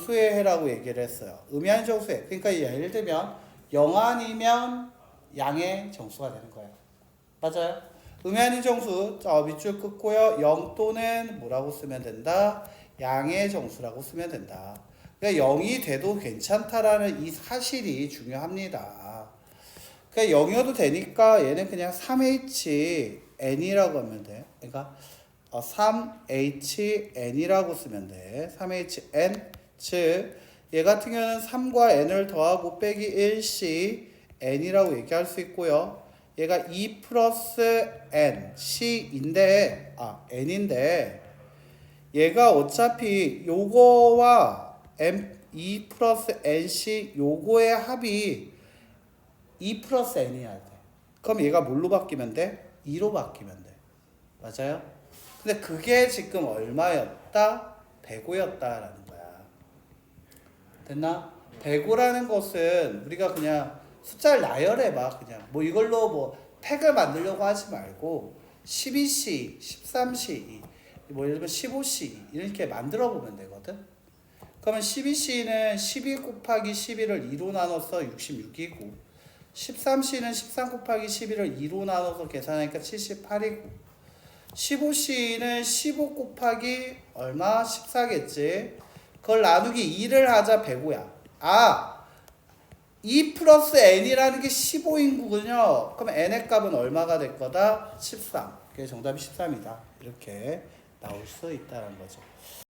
무수의 해라고 얘기를 했어요. 음양 정수해. 그러니까 예를 들면 영안이면 양의 정수가 되는 거예요. 맞아요? 음양인 정수 저 밑줄 긋고요. 0 또는 뭐라고 쓰면 된다? 양의 정수라고 쓰면 된다. 그러니까 0이 돼도 괜찮다라는 이 사실이 중요합니다. 그러니까 0이어도 되니까 얘는 그냥 3HN이라고 하면 돼. 그러니까 어, 3HN이라고 쓰면 돼. 3HN 즉 얘 같은 경우는 3과 n을 더하고 빼기 1C n이라고 얘기할 수 있고요. 얘가 2 플러스 n C인데 아 n인데 얘가 어차피 요거와 m 2 플러스 nC 요거의 합이 2 플러스 n이어야 돼. 그럼 얘가 뭘로 바뀌면 돼? 2로 바뀌면 돼. 맞아요? 근데 그게 지금 얼마였다? 105였다라는 거야. 됐나? 105라는 것은 우리가 그냥 숫자를 나열해 봐. 그냥 뭐 이걸로 뭐 팩을 만들려고 하지 말고 12C, 13C, 뭐 예를 들면 15C 이렇게 만들어 보면 되거든. 그러면 12C는 12 곱하기 11을 2로 나눠서 66이고 13C는 13 곱하기 11을 2로 나눠서 계산하니까 78이고 15C는 15 곱하기 얼마? 14겠지. 그걸 나누기 2를 하자 105야. 아, 2 플러스 n이라는 게 15인구군요. 그럼 n의 값은 얼마가 될 거다? 13. 그게 정답이 13이다. 이렇게 나올 수 있다는 거죠.